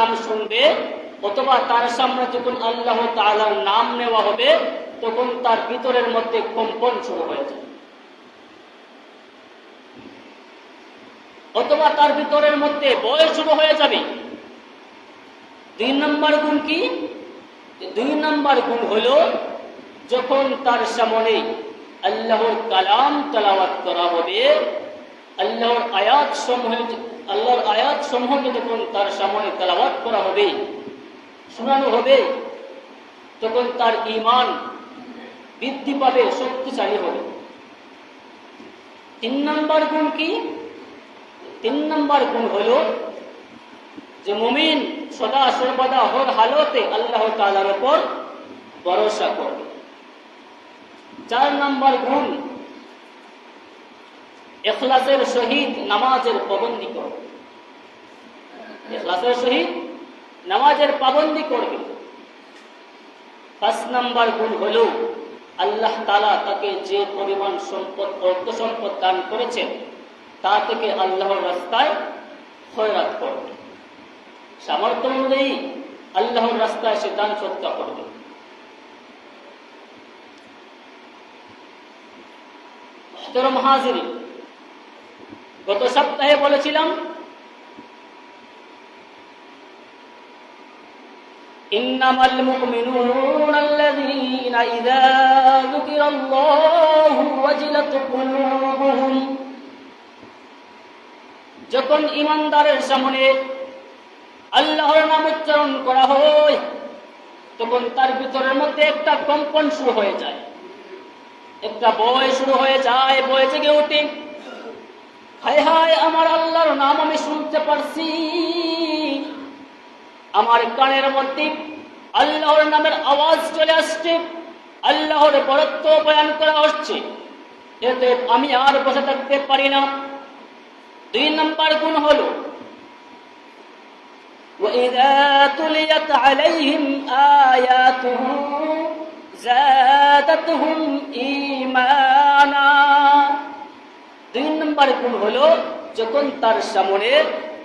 নাম শুনবে, অথবা তার সামনে যখন আল্লাহ তাআলার নাম নেওয়া হবে, তখন তার ভিতরের মধ্যে কম্পন শুরু হয়ে যায় অথবা তার ভিতরের মধ্যে বয় শুরু হয়ে যাবে। দুই নম্বর গুণ কি? দুই নম্বর গুণ হলো, যখন তার সামনে আল্লাহর কালাম তেলাওয়াত করা হবে, আল্লাহর আয়াত সমূহ আল্লাহর আয়াত সমূহকে যখন তার সামনে তেলাওয়াত করা হবে, শোনানো হবে, তখন তার ইমান বৃদ্ধি পাবে, শক্তিশালী হবে। তিন নম্বর গুণ কি? তিন নম্বর গুণ হল যে মুমিন সদা সর্বদা হর হালতে আল্লাহ তালার ওপর ভরসা করবে। চার নম্বর গুণ এখলাসের সহিত নামাজের পাবন্দি করবে এখলাসের সহিত নামাজের পাবন্দি করবে পাঁচ নম্বর গুণ হল আল্লাহ তালা তাকে যে পরিমাণ সম্পদ, অর্থ সম্পদ দান করেছেন, তা থেকে আল্লাহর রাস্তায় খয়রাত করবে সামর্থ্য অনুযায়ী আল্লাহর রাস্তায় সে দান সৎকা করবে। মহাজির গত সপ্তাহে বলেছিলাম إنما المؤمنون الذين إذا ذكر الله وجلت قلوبهم যখন ইমানদারের সামনে আল্লাহর নাম উচ্চারণ করা হয় তখন তার ভিতরের মধ্যে একটা কম্পন শুরু হয়ে যায় একটা বয় শুরু হয়ে যায় বয়ে জেগে ওঠে হায় হায় আমার আল্লাহর নাম আমি শুনতে পারছি আমার কানের মধ্যে আল্লাহর নামের আওয়াজ চলে আসছে আল্লাহর বরত্ব বয়ান করা হচ্ছে এতে আমি আর বসে থাকতে পারি না দুই নম্বর গুণ হলো وإذا تليت عليهم آياته زادتهم إيمانا নম্বর গুণ হলো যখন তার সামনে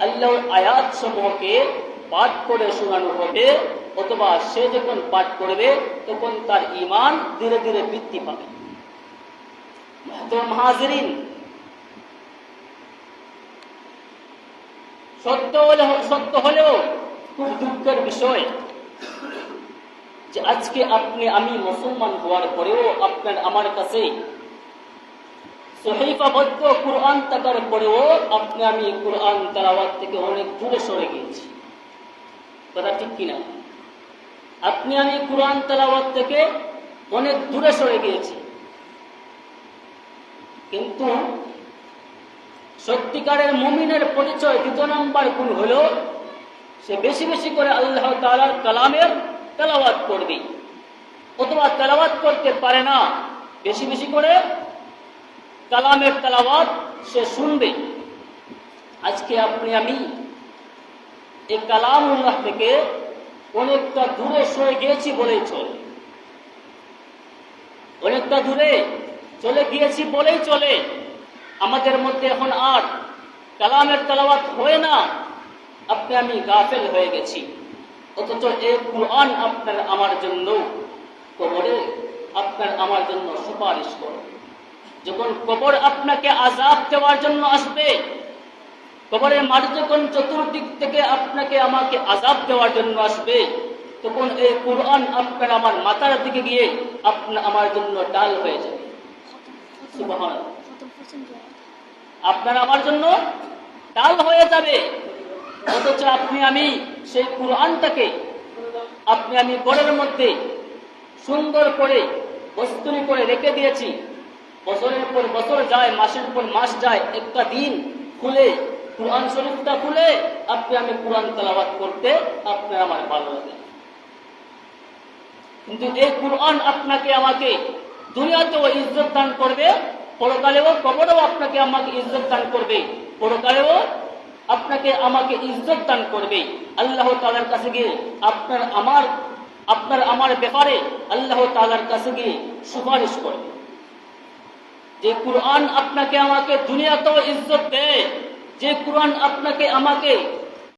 আল্লাহর আয়াত সমূহকে পাঠ করে শোনানো হবে, অথবা সে যখন পাঠ করবে, তখন তার ইমান ধীরে ধীরে বৃদ্ধি পাবে। সত্য সত্য হলেও খুব দুঃখের বিষয় যে আজকে আপনি আমি মুসলমান হওয়ার পরেও আপনার আমার কাছে সহিফাবদ্ধ কোরআন থাকার পরেও আপনি আমি কোরআন তালাওয়াত থেকে অনেক দূরে সরে গিয়েছি। কথা ঠিক কিনা? আপনি আমি কোরআন তালাওয়াত থেকে অনেক দূরে সরে গিয়েছি। কিন্তু সত্যিকারের মুমিনের পরিচয় দ্বিতীয় নম্বর গুণ হল, সে বেশি বেশি করে আল্লাহ তালার কালামের তেলাওয়াত করবে। অথবা তেলাওয়াত করতে পারে না, বেশি বেশি করে কালামের তেলাওয়াত সে শুনবে। আজকে আপনি, আমি এই কালাম উল্লাহ থেকে অনেকটা দূরে সরে গিয়েছি বলেই চলে। অনেকটা দূরে চলে গিয়েছি বলেই চলে। আমাদের মধ্যে এখন আর কালামের তালাবাত হয় না। আপনি, আমি গাফেল হয়ে গেছি। অথচ এই কোরআন আপনার আমার জন্য কবরে, আপনার আমার জন্য সুপারিশ করে যখন কবর আপনাকে আজাব দেওয়ার জন্য আসবে, কবরের মাটি যখন চতুর্দিক থেকে আপনাকে আমাকে আজাব দেওয়ার জন্য আসবে, তখন এই কোরআন আপনার আমার মাথার দিকে গিয়ে আপনার আমার জন্য ডাল হয়ে যাবে। আপনার আমার জন্য ডাল হয়ে যাবে। অথচ আপনি আমি সেই কোরআনটাকে আপনি আমি গড়ের মধ্যে সুন্দর করে বস্তুরি করে রেখে দিয়েছি। বছরের পর বছর যায়, মাসের পর মাস যায়, একটা দিন খুলে, কোরআন শরীফটা খুলে, আপনি আমি কোরআন তালাবাদ করতে আপনার আমার ভালো লাগে। কিন্তু এই কোরআন আপনাকে আমাকে দুনিয়াতেও ইজ্জত দান করবে, পরকালেও, কবরেও আপনাকে আমাকে ইজ্জত দান করবে, পরকালেও আপনাকে আমাকে ইজ্জত দান করবে। আল্লাহ তালার কাছে গিয়ে আপনার আমার আপনার আমার ব্যাপারে আল্লাহ তালার কাছে গিয়ে সুপারিশ করবে। যে কোরআন আপনাকে আমাকে দুনিয়াতেও ইজ্জত দেয় যে কোরআন আপনাকে আমাকে